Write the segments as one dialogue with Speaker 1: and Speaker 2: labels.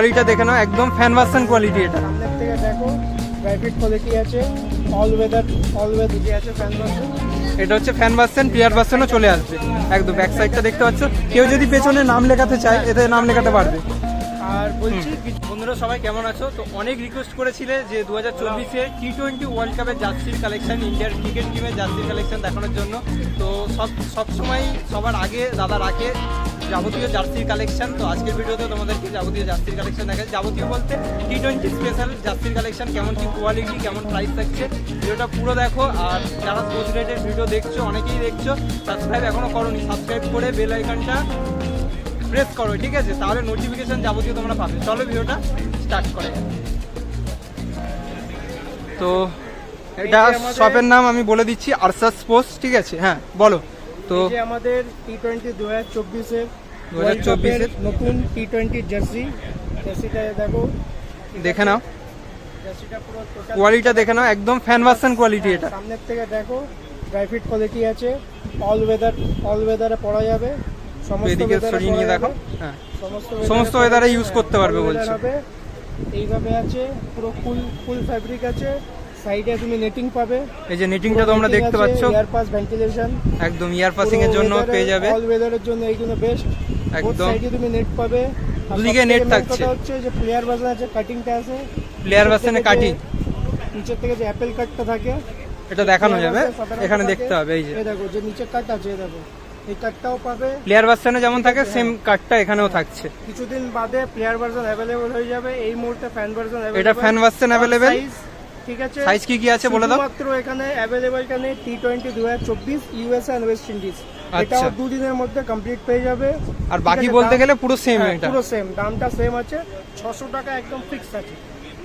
Speaker 1: কোয়ালিটিটা দেখে নাও একদম ফ্যান ভার্সন কোয়ালিটি এটা।
Speaker 2: সামনের থেকে দেখো ড্রাইফিট কোয়ালিটি আছে অল ওয়েদার অল ওয়েদার যে আছে ফ্যান ভার্সন
Speaker 1: এটা হচ্ছে ফ্যান ভার্সন প্লেয়ার ভার্সনও চলে আসবে। একদম ব্যাক সাইডটা দেখতে পাচ্ছ। কেউ যদি পেছনে নাম লেখাতে চায় এতে নাম লেখাতে পারবে।
Speaker 2: আর বলছি
Speaker 1: বন্ধুরা সবাই কেমন আছো? তো অনেক রিকোয়েস্ট করেছিলে যে দু হাজার চব্বিশে টি টোয়েন্টি ওয়ার্ল্ড কাপের জার্সির কালেকশন ইন্ডিয়ার ক্রিকেট টিমের জার্সির কালেকশন দেখানোর জন্য। তো সব সবসময় সবার আগে দাদা রাখে। যাবতীয় জার্সির কালেকশন তো আজকের ভিডিওতে তোমাদেরকে যাবতীয় জার্সির কালেকশন দেখা যাবতীয় বলতে টি টোয়েন্টি স্পেশাল জার্সির কালেকশন কেমন কি কোয়ালিটি কেমন প্রাইস থাকছে ভিডিওটা পুরো দেখো। আর যারা স্পোর্টস রিলেটেড ভিডিও দেখছ অনেকেই দেখছ সাবস্ক্রাইব এখনও করোনি সাবস্ক্রাইব করে বেল আইকনটা প্রেস করো ঠিক আছে? তাহলে নোটিফিকেশন যাবতীয় তোমরা পাবে। চলো ভিডিওটা স্টার্ট করে তো এটা শপের নাম আমি বলে দিচ্ছি আরসাস স্পোর্টস ঠিক আছে? হ্যাঁ বলো। তো
Speaker 2: আমাদের টি টোয়েন্টি দু হাজার চব্বিশের
Speaker 1: 2024 এর
Speaker 2: নতুন টি টোয়েন্টি জার্সি জার্সিটা দেখো।
Speaker 1: দেখে নাও। কোয়ালিটিটা দেখে নাও একদম ফ্যান ভার্সন কোয়ালিটি এটা।
Speaker 2: সামনের থেকে দেখো ড্রাইফিট কোয়ালিটি আছে। অল ওয়েদার অল ওয়েদারে পরা যাবে। সমস্ত
Speaker 1: এদিকে সরিয়ে নিয়ে দেখো হ্যাঁ।
Speaker 2: সমস্ত
Speaker 1: use
Speaker 2: যাবে,
Speaker 1: করতে পারবে বলছে।
Speaker 2: এইভাবে আছে পুরো ফুল ফুল ফ্যাব্রিক আছে। সাইডে তুমি নেটিং পাবে।
Speaker 1: এই যে নেটিংটা তোমরা দেখতে পাচ্ছ।
Speaker 2: এয়ার পাস ভেন্টিলেশন
Speaker 1: একদম ইয়ার পাসিং এর জন্য পেয়ে যাবে।
Speaker 2: অল ওয়েদারের জন্য এইগুলো বেস্ট
Speaker 1: একদম।
Speaker 2: সাইডে তুমি নেট পাবে।
Speaker 1: দুদিকে
Speaker 2: main
Speaker 1: থাকছে।
Speaker 2: হচ্ছে যে প্লেয়ার ভার্সন আছে কাটিংটা আছে
Speaker 1: প্লেয়ার ভার্সনে
Speaker 2: যে-
Speaker 1: কাটিং
Speaker 2: নিচের থেকে যে অ্যাপেল কাটটা থাকে
Speaker 1: এটা দেখানো যাবে। এখানে দেখতে হবে এই যে।
Speaker 2: এই দেখো যে নিচে কাট আছে দেখো। এই কাটটাও পাবে।
Speaker 1: প্লেয়ার ভার্সনে যেমন থাকে সেম কার্ডটা এখানেও থাকছে।
Speaker 2: কিছুদিন বাদে প্লেয়ার ভার্সন অ্যাভেলেবল হয়ে যাবে। এই মুহূর্তে ফ্যান ভার্সন
Speaker 1: এটা fan version available?
Speaker 2: ঠিক আছে?
Speaker 1: সাইজ কি কি আছে বলে দাও।
Speaker 2: শুধুমাত্র এখানে টোয়েন্টি দু হাজার চব্বিশ ইউএসএ অ্যান্ড ওয়েস্ট ইন্ডিজ। এটাও দুদিনের মধ্যে কমপ্লিট পেয়ে যাবে।
Speaker 1: আর বাকি বলতে গেলে পুরো সেম
Speaker 2: হ্যাঁ,
Speaker 1: এটা
Speaker 2: পুরো সেম দামটা সেম আছে। ছশো টাকা একদম ফিক্স আছে।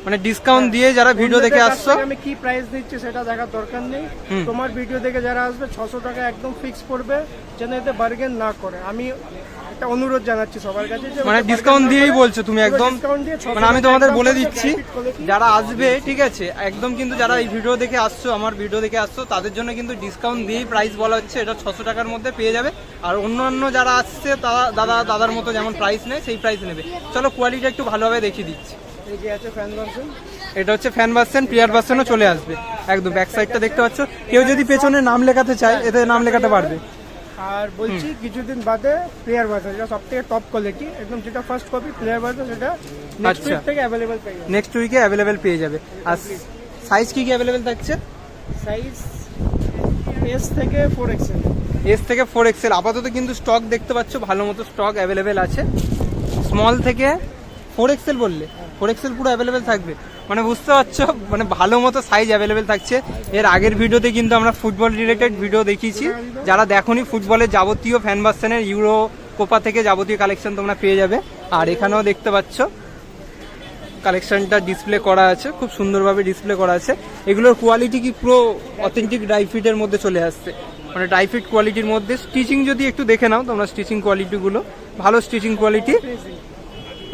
Speaker 1: মানে ডিসকাউন্ট দিয়ে যারা ভিডিও দেখে আসছো?
Speaker 2: আমি কি প্রাইস দিচ্ছি সেটা দেখার দরকার নেই। তোমার ভিডিও দেখে যারা আসবে ছশো টাকা একদম ফিক্স পড়বে যেন এতে বার্গেন না করে। আমি একটা অনুরোধ জানাচ্ছি সবার কাছে
Speaker 1: মানে ডিসকাউন্ট দিয়েই বলছো তুমি একদম?
Speaker 2: discount দিয়ে 600
Speaker 1: মানে আমি তোমাদের বলে দিচ্ছি যারা আসবে ঠিক আছে একদম কিন্তু যারা এই ভিডিও দেখে আসছো আমার ভিডিও দেখে আসছো তাদের জন্য কিন্তু ডিসকাউন্ট দিয়েই প্রাইস বলা হচ্ছে এটা ছশো টাকার মধ্যে পেয়ে যাবে। আর অন্যান্য যারা আসছে তারা দাদা দাদার মতো যেমন প্রাইস নেয় সেই প্রাইস নেবে। চলো কোয়ালিটি একটু ভালোভাবে দেখিয়ে দিচ্ছি। এটা হচ্ছে ফ্যান ভার্সন প্লেয়ার ভার্সনও চলে আসবে। একদম ব্যাক সাইডটা দেখতে পাচ্ছ। কেউ যদি পেছনে নাম লেখাতে চায় এতে নাম লেখাতে পারবে।
Speaker 2: আর বলছি কিছুদিন বাদে প্লেয়ার ভার্সন যেটা সব থেকে টপ কোয়ালিটি একদম যেটা ফার্স্ট কপি প্লেয়ার ভার্সন সেটা নেক্সট
Speaker 1: আচ্ছা।
Speaker 2: উইক থেকে অ্যাভেলেবল পেয়ে যাবে।
Speaker 1: নেক্সট উইকে অ্যাভেলেবেল পেয়ে যাবে। আর সাইজ কি কি অ্যাভেলেবেল থাকছে?
Speaker 2: সাইজ এস থেকে ফোর এক্সেল
Speaker 1: এস থেকে ফোর এক্সেল আপাতত কিন্তু স্টক দেখতে পাচ্ছ ভালো মতো স্টক অ্যাভেলেবেল আছে। স্মল থেকে ফোর এক্সেল বললে। ফোর এক্সেল পুরো অ্যাভেলেবেল থাকবে। মানে বুঝতে পারছ? মানে ভালো মতো সাইজ অ্যাভেলেবেল থাকছে। এর আগের ভিডিওতে কিন্তু আমরা ফুটবল রিলেটেড ভিডিও দেখিয়েছি। যারা দেখোনি ফুটবলের যাবতীয় ফ্যান ভার্সনের ইউরো কোপা থেকে যাবতীয় কালেকশন তোমরা পেয়ে যাবে। আর এখানেও দেখতে পাচ্ছ কালেকশনটা ডিসপ্লে করা আছে, খুব সুন্দরভাবে ডিসপ্লে করা আছে। এগুলোর কোয়ালিটি কি পুরো অথেন্টিক ড্রাইফিটের মধ্যে চলে আসছে? মানে ড্রাইফিট কোয়ালিটির মধ্যে। স্টিচিং যদি একটু দেখে নাও তোমরা স্টিচিং কোয়ালিটিগুলো ভালো স্টিচিং কোয়ালিটি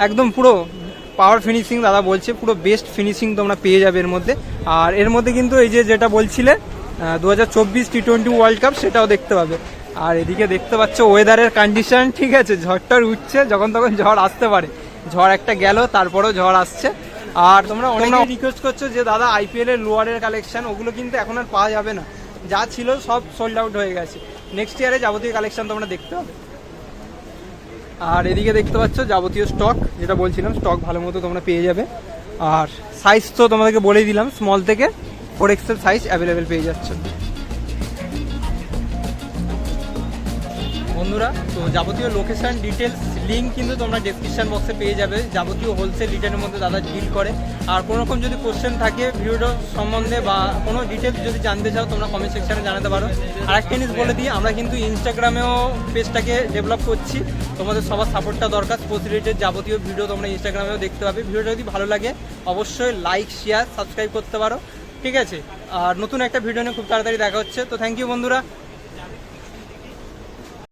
Speaker 1: একদম পুরো পাওয়ার ফিনিশিং দাদা বলছে পুরো বেস্ট ফিনিশিং তোমরা পেয়ে যাবে এর মধ্যে। আর এর মধ্যে কিন্তু এই যে যেটা বলছিলে দু হাজার চব্বিশ টি টোয়েন্টি ওয়ার্ল্ড কাপ সেটাও দেখতে পাবে। আর এদিকে দেখতে পাচ্ছ ওয়েদারের কন্ডিশন ঠিক আছে ঝড়টার উঠছে যখন তখন ঝড় আসতে পারে। ঝড় একটা গেল তারপরেও ঝড় আসছে। আর তোমরা অনেক রিকোয়েস্ট করছ যে দাদা আইপিএল এর লোয়ারের কালেকশন ওগুলো কিন্তু এখন আর পাওয়া যাবে না। যা ছিল সব সোল্ড আউট হয়ে গেছে। নেক্সট ইয়ারে যাবতীয় কালেকশন তোমরা দেখতে হবে আর এদিকে দেখতে পাচ্ছ যাবতীয় স্টক যেটা বলছিলাম স্টক ভালো মতো তোমরা পেয়ে যাবে। আর সাইজ তো তোমাদেরকে বলেই দিলাম স্মল থেকে ফোর এক্সেল সাইজ অ্যাভেলেবেল পেয়ে যাচ্ছে। বন্ধুরা, তো যাবতীয় লোকেশন ডিটেলস লিঙ্ক কিন্তু তোমরা ডেসক্রিপশন বক্সে পেয়ে যাবে। যাবতীয় হোলসেল রিটেলের মধ্যে দাদা ডিল করে। আর কোনো রকম যদি কোশ্চেন থাকে, ভিডিওটা সম্বন্ধে বা কোনো ডিটেলস যদি জানতে চাও, তোমরা কমেন্ট সেকশানে জানাতে পারো। আর একটা জিনিস বলে দিই, আমরা কিন্তু ইনস্টাগ্রামেও পেজটাকে ডেভেলপ করছি। তোমাদের সবার সাপোর্টটা দরকার। স্পোর্টস রিলেটেড যাবতীয় ভিডিও তোমরা ইনস্টাগ্রামেও দেখতে পাবে। ভিডিওটা যদি ভালো লাগে, অবশ্যই লাইক শেয়ার সাবস্ক্রাইব করতে পারো। ঠিক আছে? আর নতুন একটা ভিডিও নিয়ে খুব তাড়াতাড়ি দেখা হচ্ছে। তো থ্যাংক ইউ বন্ধুরা।